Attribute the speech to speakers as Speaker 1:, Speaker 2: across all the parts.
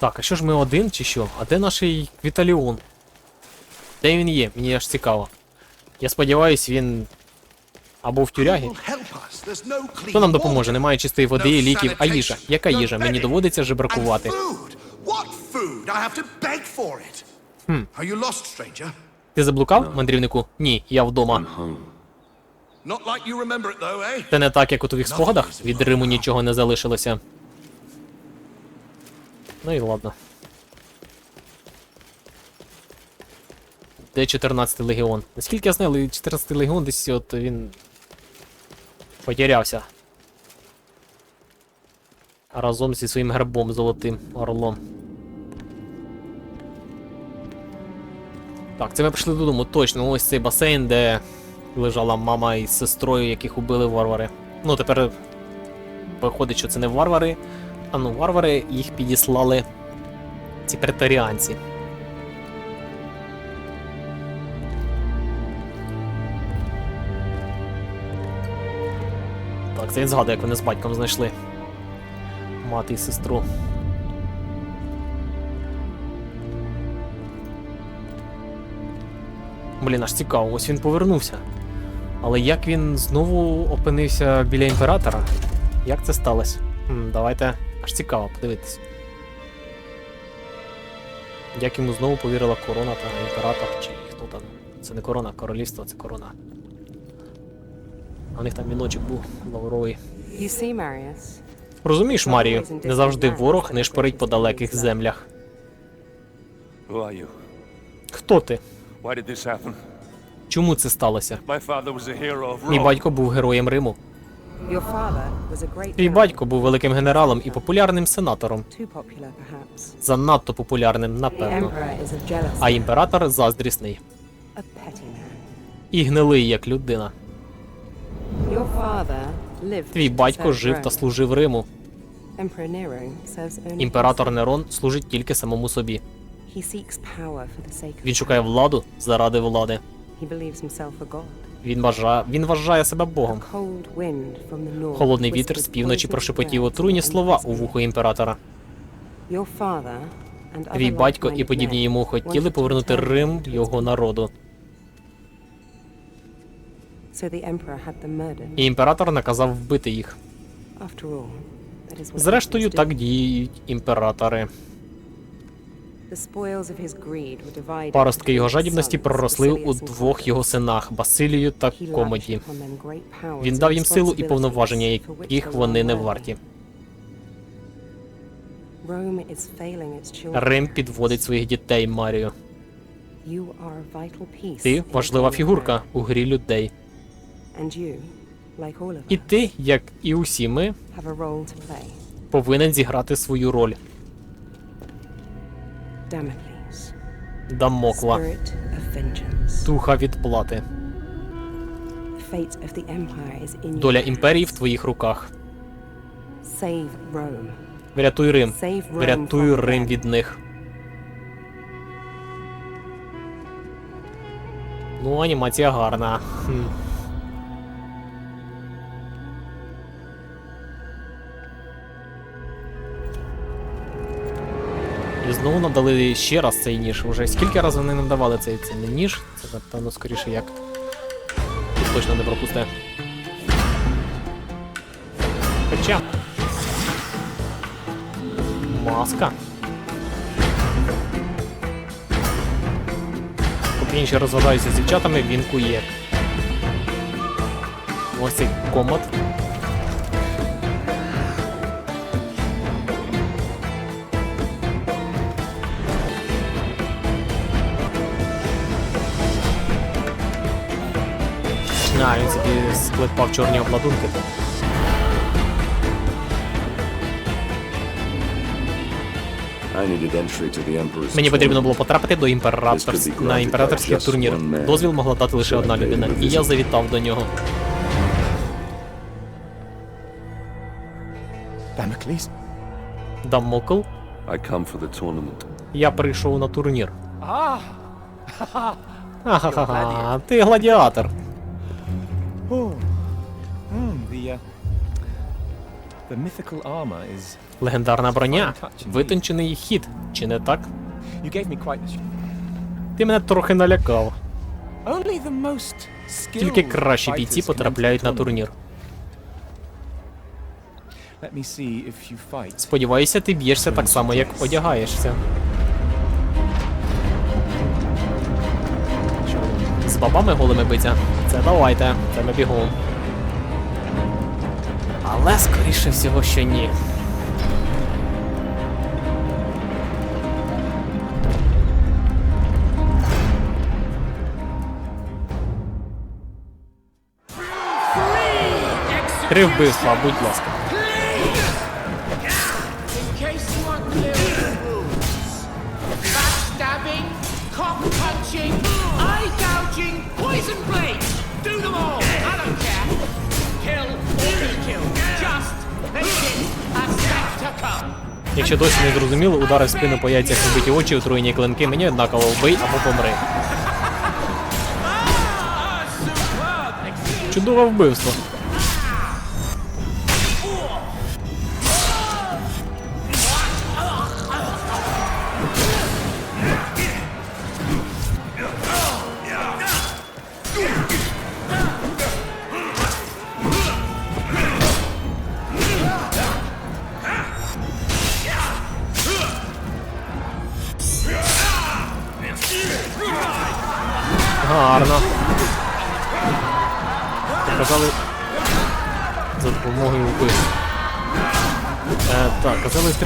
Speaker 1: Так, а що ж ми один чи що? А де наш Віталіон? Де він є? Мені аж цікаво. Я сподіваюсь, він. Або в тюрягі. Хто нам допоможе? Немає чистої води, ліків, а їжа. Яка їжа? Мені доводиться жебракувати.
Speaker 2: Хм.
Speaker 1: Ти заблукав, мандрівнику? Ні, я вдома.
Speaker 2: Eh?
Speaker 1: Це не так, як у твоїх спогадах. Від Риму нічого не залишилося. Ну і ладно. Де 14 легіон? Наскільки я знаю, 14 легіон десь от він. Потерявся. Разом зі своїм гербом золотим орлом. Так, це ми прийшли додому, точно. Ось цей басейн, де лежала мама із сестрою, яких убили варвари. Ну, тепер виходить, що це не варвари, а ну варвари їх підіслали ці претаріанці. Так, це він згадує, як вони з батьком знайшли. Мати і сестру. Блін, аж цікаво, ось він повернувся. Але як він знову опинився біля імператора? Як це сталося? Давайте аж цікаво подивитись. Як йому знову повірила корона та імператор, чи хто там. Це не корона, королівство, це корона. А у них там віночок був лавровий.
Speaker 3: You
Speaker 1: Розумієш, Марію, не завжди ворог не шпорить по далеких землях.
Speaker 4: Who are you?
Speaker 1: Хто ти?
Speaker 4: Why did this happen?
Speaker 1: Чому це сталося? Мій батько був героєм Риму.
Speaker 3: Hero.
Speaker 1: батько був великим генералом і популярним сенатором. Занадто популярним, напевно. А імператор заздрісний. І гнилий, як людина. Твій батько жив та служив Риму. Імператор. Нерон служить тільки самому собі. Він шукає владу заради влади. Він вважає, він вважає себе Богом. Холодний вітер з півночі прошепотів отруйні слова у вухо імператора. Твій батько і подібні йому хотіли повернути Рим його народу. І імператор наказав вбити їх. Зрештою, так діють імператори. Паростки його жадібності проросли у двох його синах Басилію та Комоді. Він дав їм силу і повноваження, яких вони не варті. Рим підводить своїх дітей, Марію. Ти важлива фігурка у грі людей. І ти, як і усі ми, повинен зіграти свою роль.
Speaker 3: Empire is in your
Speaker 1: Доля імперії в твоїх руках. Врятуй Рим. Врятуй Рим від них. Ну, анімація гарна. Хм. І знову нам дали ще раз цей ніж. Уже скільки разів вони нам давали цей це ніж? Це напевно скоріше як. І точно не пропусте. Хоча. Маска. Поки інші розважаються з дівчатами, він кує. Ось цей комод. А, він собі склепав чорні обладунки. Мені потрібно було потрапити до імператорс... на імператорський турнір. Дозвіл могла дати лише одна людина, і я завітав до нього. Дамокл, я прийшов на турнір. Ха-ха-ха, ти гладіатор. Легендарна броня. Витончений хід, чи не так? Ти мене трохи налякав. Тільки кращі бійці потрапляють на турнір. Сподіваюся, ти б'єшся так само, як одягаєшся. Бабами голими биться? Це давайте, це ми бігом. Але скоріше всього, що ні. Три вбивства, будь ласка. Якщо досі не зрозуміло, удари в спину по яйцях вбиті очі, отруєні клинки, мені однаково вбий або помри. Чудове вбивство.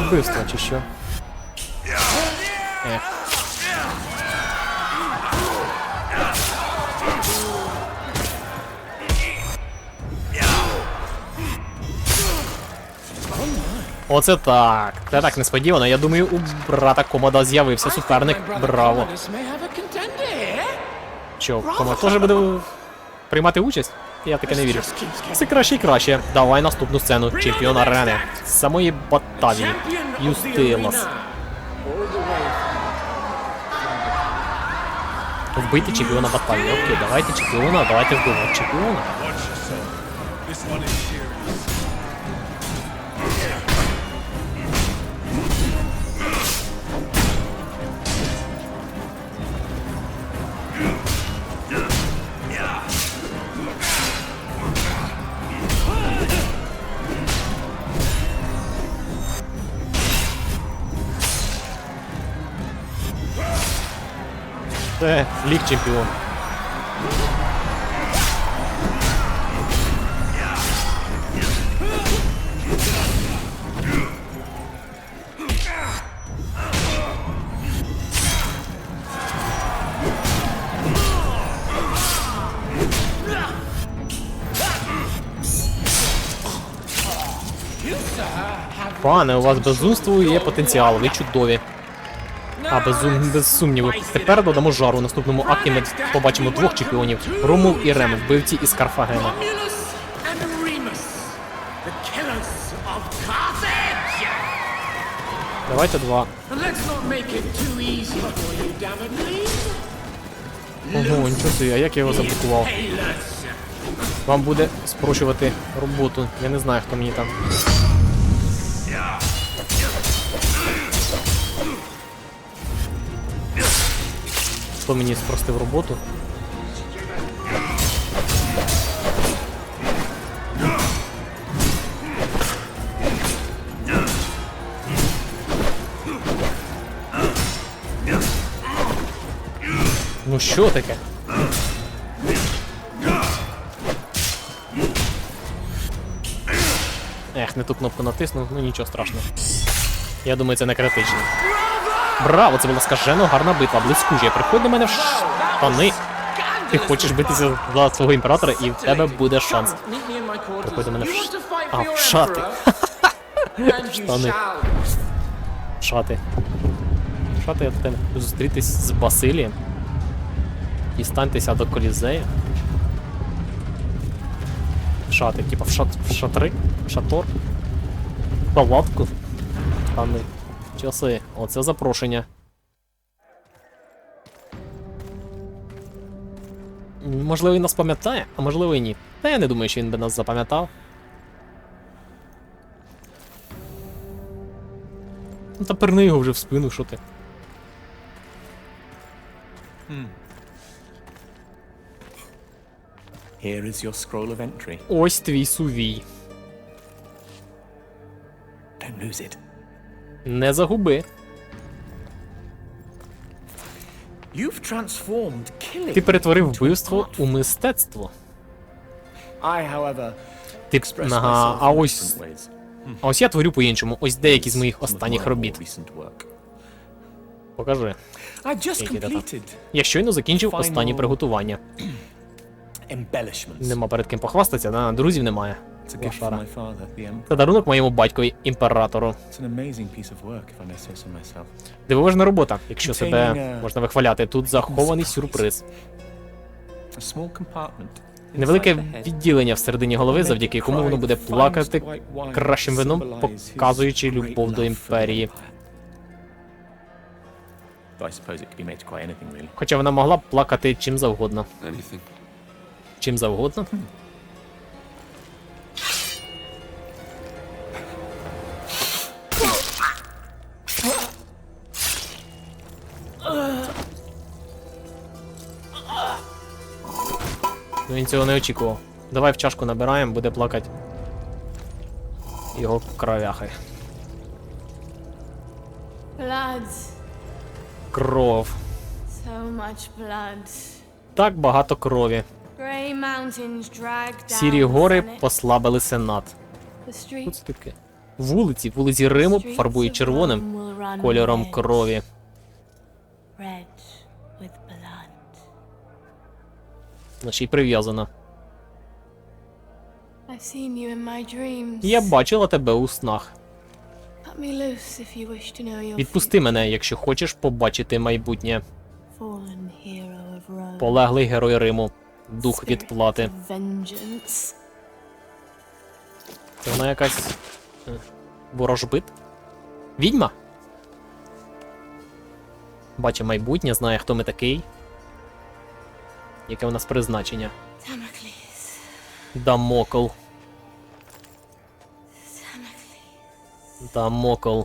Speaker 1: Вбивства, чи що? Ех. Оце так. Це так несподівано. Я думаю, у брата Комода з'явився суперник. Браво.
Speaker 5: Here.
Speaker 1: Що, Комод теж буде приймати участь? Я таке не вірю. Все краще і краще. Давай наступну сцену. Чемпіон арени. З самої Батавії. Юстилас. Вбити чемпіона Батавії. Окей, давайте чемпіона, давайте вбивати чемпіона. Це ліг чемпіон. Пане, у вас безумство є потенціал, ви чудові. А без, без сумніву. Тепер додамо жару. У наступному акті ми побачимо двох чемпіонів: Ромул і Рем, вбивці із Карфагена. Давайте два. Ого, нічого собі, а як я його заблокував? Вам буде спрощувати роботу. Я не знаю, хто мені там. Хто мені спростив роботу? Ну що таке? Ех, не ту кнопку натиснув, ну нічого страшного. Я думаю, це не критично. Браво, це була скажено гарна битва, блискуча. Приходь до мене в штани. Ти хочеш битися за свого імператора, і в тебе буде шанс. Приходь до мене в ш- А, в шати. Штани. Шати. Шати, я тебе зустрітись з Басилієм. Дістаньтеся до колізею. Шати, типа в, шат, в шатри, в шатор, палатку. Штани. Часи. Оце запрошення. Можливо, він нас пам'ятає, а можливо і ні. Та я не думаю, що він би нас запам'ятав. Ну та перни його вже в спину, що ти.
Speaker 6: Here is your scroll of entry.
Speaker 1: Ось твій сувій.
Speaker 6: Don't lose it.
Speaker 1: Не загуби. Ти перетворив вбивство у мистецтво. Ти ага, а ось. А ось я творю по-іншому. Ось деякі з моїх останніх робіт. Покажи. Я щойно закінчив останні приготування. Нема перед ким похвастатися, на друзів немає. Лошара. Це дарунок моєму батькові імператору. Дивовижна робота, якщо себе можна вихваляти. Тут захований сюрприз. Невелике відділення всередині голови, завдяки якому воно буде плакати кращим вином, показуючи любов до імперії. Хоча вона могла б плакати чим завгодно. Чим завгодно. Цього не очікував. Давай в чашку набираємо, буде плакати. Його кровяхи.
Speaker 7: Blood.
Speaker 1: Кров.
Speaker 7: So much blood.
Speaker 1: Так багато крові.
Speaker 7: Grey mountains drag down
Speaker 1: Сірі гори
Speaker 7: Senate.
Speaker 1: послабили сенат.
Speaker 7: The
Speaker 1: Що
Speaker 7: streets,
Speaker 1: це таке? Вулиці, вулиці Риму фарбують червоним кольором крові.
Speaker 7: Red
Speaker 1: Вона ще й прив'язана. Я бачила тебе у снах. Відпусти мене, якщо хочеш побачити майбутнє. Полеглий герой Риму. Дух відплати. Це вона якась. е, Ворожбит? Відьма? Бачить майбутнє, знає, хто ми такий. Яке у нас призначення. Дамокл. Дамокл.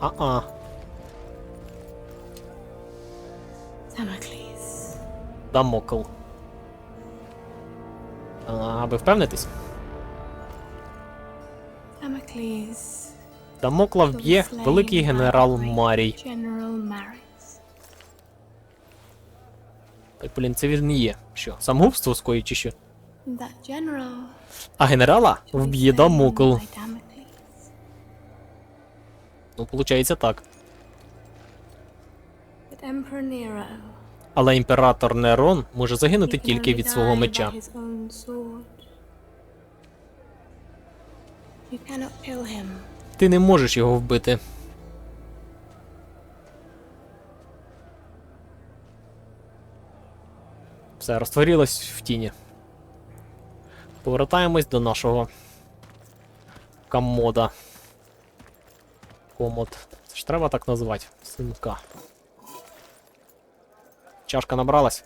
Speaker 1: А-а. Дамокл. А, ви впевнитесь? Дамокла вб'є великий генерал Марій. Так, блін, це він є. Що? Самогубство скоїть чи що? А генерала вб'є Дамокл. Ну, виходить так. Але імператор Нерон може загинути тільки від свого меча.
Speaker 7: You cannot kill him.
Speaker 1: Ти не можеш його вбити. Все, розтворилось в тіні. Повертаємось до нашого комода. Комод. Це ж треба так назвати. Синка. Чашка набралась.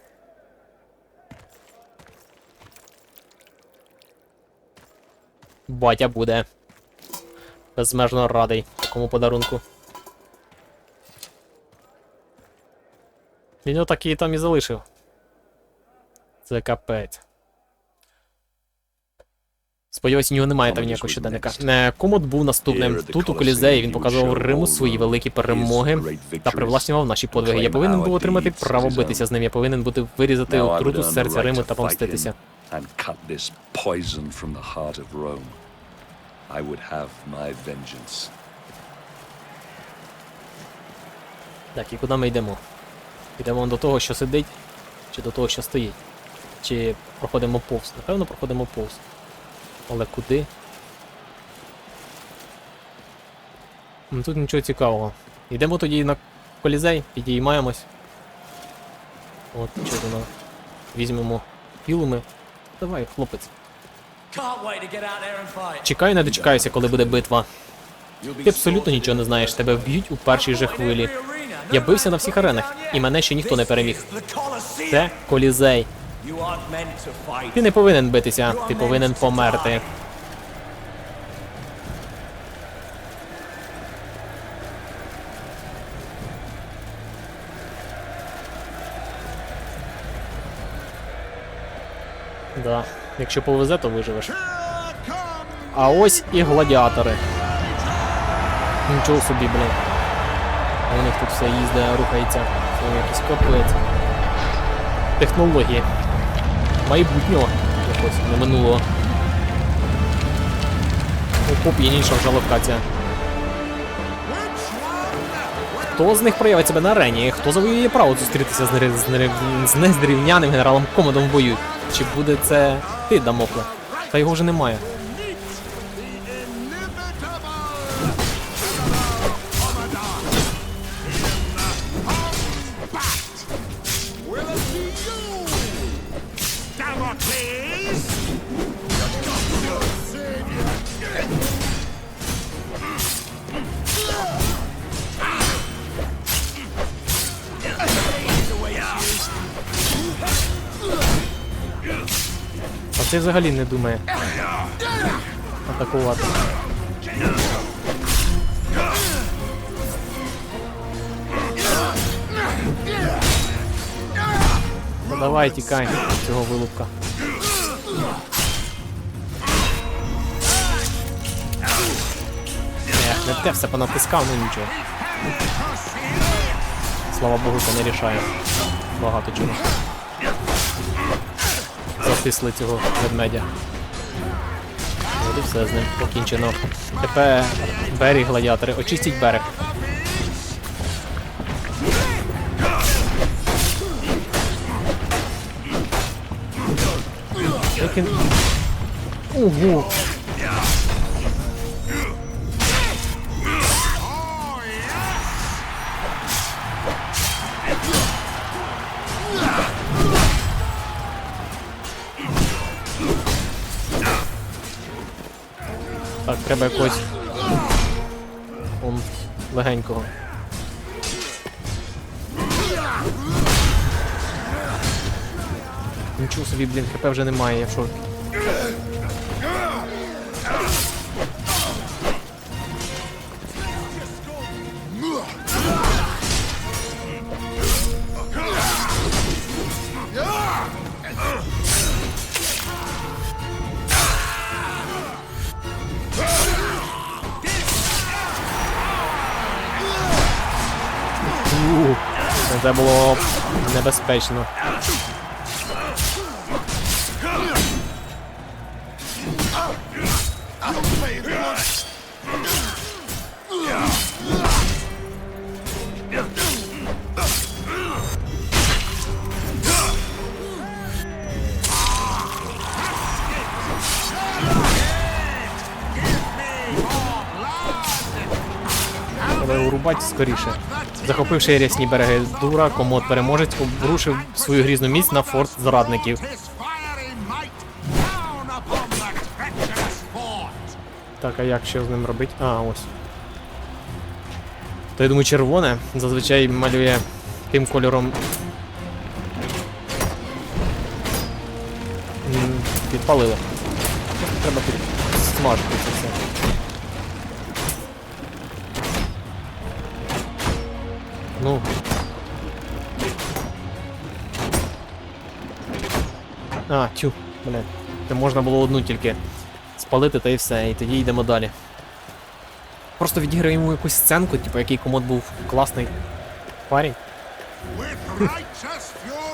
Speaker 1: Батя буде. Безмежно радий такому подарунку. Він отак її там і залишив. Це капець. Сподіваюсь, у нього немає там ніякого щоденника. Не, комод був наступним. Тут у Колізеї він показував Риму свої великі перемоги та привласнював наші подвиги. Я повинен був отримати право битися з ним. Я повинен бути вирізати отруту з серця Риму та помститися.
Speaker 8: I would have my vengeance.
Speaker 1: Так, і куди ми йдемо? Йдемо до того, що сидить, чи до того, що стоїть? Чи проходимо повз? Напевно, проходимо повз. Але куди? Ну, Тут нічого цікавого. Йдемо тоді на колізей, підіймаємось. От, що. Візьмемо філуми. Давай, хлопець. Чекаю, не дочекаюся, коли буде битва. Ти абсолютно нічого не знаєш, тебе вб'ють у першій же хвилі. Я бився на всіх аренах, і мене ще ніхто не переміг. Це колізей. Ти не повинен битися, ти повинен померти. Да. Якщо повезе, то виживеш. А ось і гладіатори. Нічого собі, блін. У них тут все їздить, рухається. Це якийсь капець. Технології. Майбутнього якось, не минулого. О, поп'яніша вже локація. Хто з них проявить себе на арені? Хто завоює право зустрітися з, нерів... з, нерів... з незрівняним генералом Комодом в бою? Чи буде це ти, Дамокле? Та його вже немає. Цей взагалі не думає. Атакувати. Давай, тікай цього вилупка. Ех, не те все понатискав, ну нічого. Слава Богу, це не рішає. Багато чого. Затисли цього ведмедя. І все з ним покінчено. Тепер берег гладіатори. Очистіть берег. Ого! Треба якось. Он легенького. Нічого собі, блін, хп вже немає, я в шокі. Це було небезпечно. Треба урубати скоріше. Захопивши рясні береги дура, комод переможець обрушив свою грізну міць на форт зрадників. Так, а як що з ним робити? А, ось. То я думаю, червоне зазвичай малює тим кольором. М, Підпалили. Треба підсмажити це все. А, тю, блядь. Це можна було одну тільки спалити та і все, і тоді йдемо далі. Просто відіграємо якусь сценку, типу, який комод був класний парень.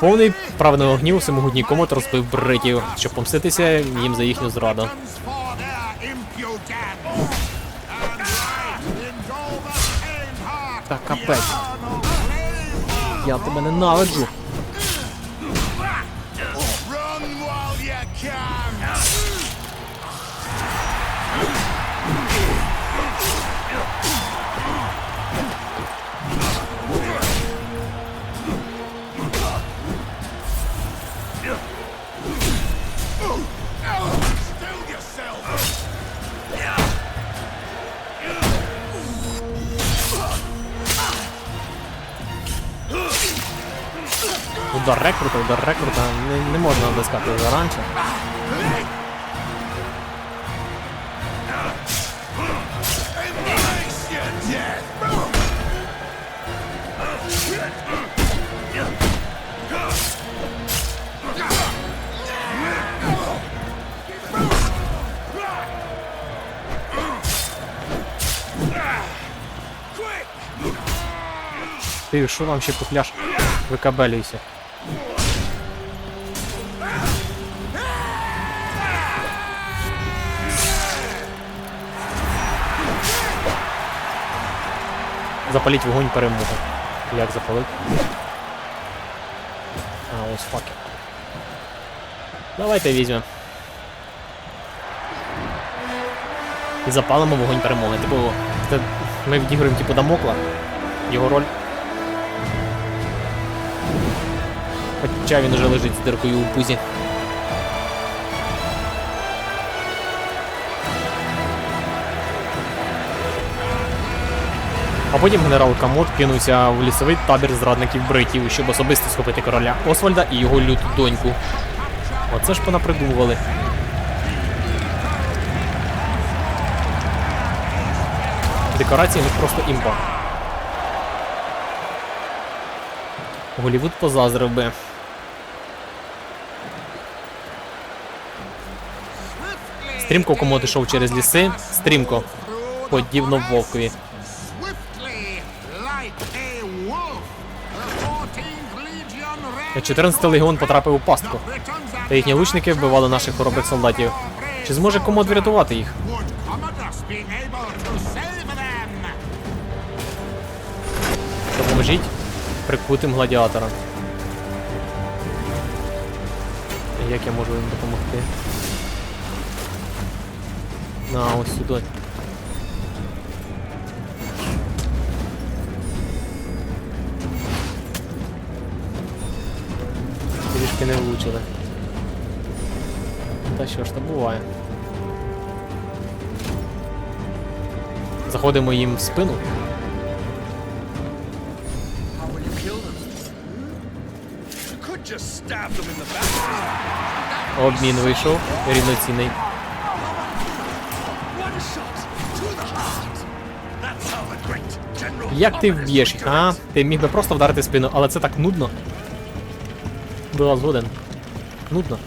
Speaker 1: Повний праведного гніву всемогутній комод розбив бритів, щоб помститися їм за їхню зраду. Та капець. Я тебе ненавиджу. До рекрута, до рекрута. Не, не можна натискати заранче. Ти що нам ще купляш? Викабелюйся. Запаліть вогонь перемоги. Як запалити? А, ось факи. Давайте візьмемо. І запалимо вогонь перемоги. Типу, це ми відіграємо типу Дамокла. Його роль. Хоча він уже лежить з диркою у пузі. А потім генерал Камот кинувся в лісовий табір зрадників бритів, щоб особисто схопити короля Освальда і його люту доньку. Оце ж понапридумували. Декорації в них просто імба. Голівуд позаздрив би. Стрімко комод ішов через ліси, стрімко, подібно вовкові. 14-й легіон потрапив у пастку. Та їхні лучники вбивали наших хоробрих солдатів. Чи зможе комод врятувати їх? Допоможіть прикутим гладіаторам. Як я можу їм допомогти? На ось сюди. Трішки не влучили. Та що ж то буває. Заходимо їм в спину. Обмін вийшов рівноцінний. Як ти вб'єш їх, а? Ти міг би просто вдарити спину, але це так нудно. Була згоден. Нудно.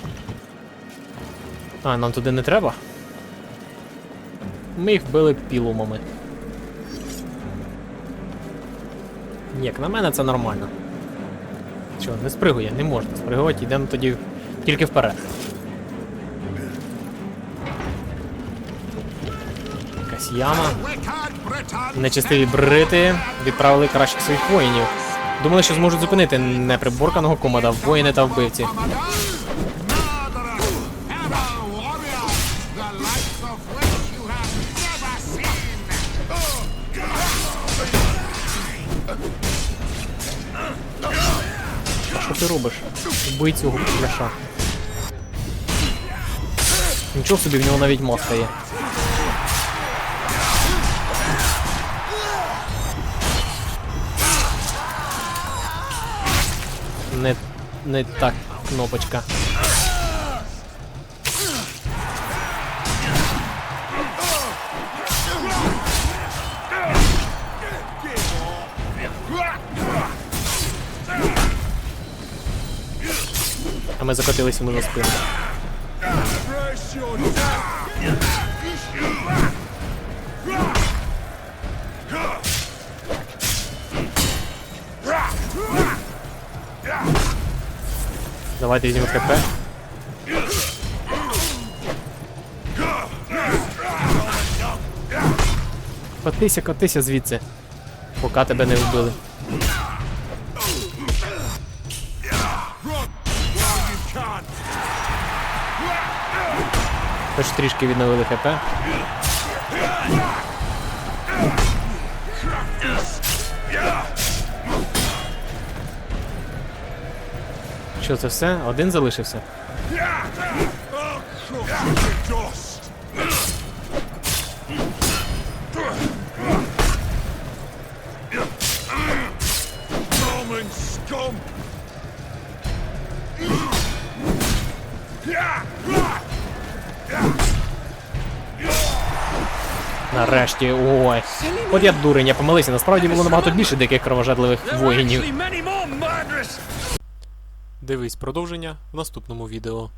Speaker 1: А, нам туди не треба. Ми їх вбили пілумами. Як на мене це нормально. Що, не спригує, не можна спригувати, йдемо тоді тільки вперед. Якась яма. Нечестиві брити відправили кращих своїх воїнів. Думали, що зможуть зупинити неприборканого комода, воїни та вбивці. Що ти робиш? Убий цього пляша. Нічого собі, в нього навіть маска є. Не, не так кнопочка. А ми закотились йому на спину. Давайте візьмемо КП. Котися, котися звідси. Поки тебе не вбили. Хоч трішки відновили ХП. Що це все? Один залишився? Нарешті, ой. От я дурень, я помилився. Насправді було набагато більше диких кровожадливих воїнів. Дивись продовження в наступному відео.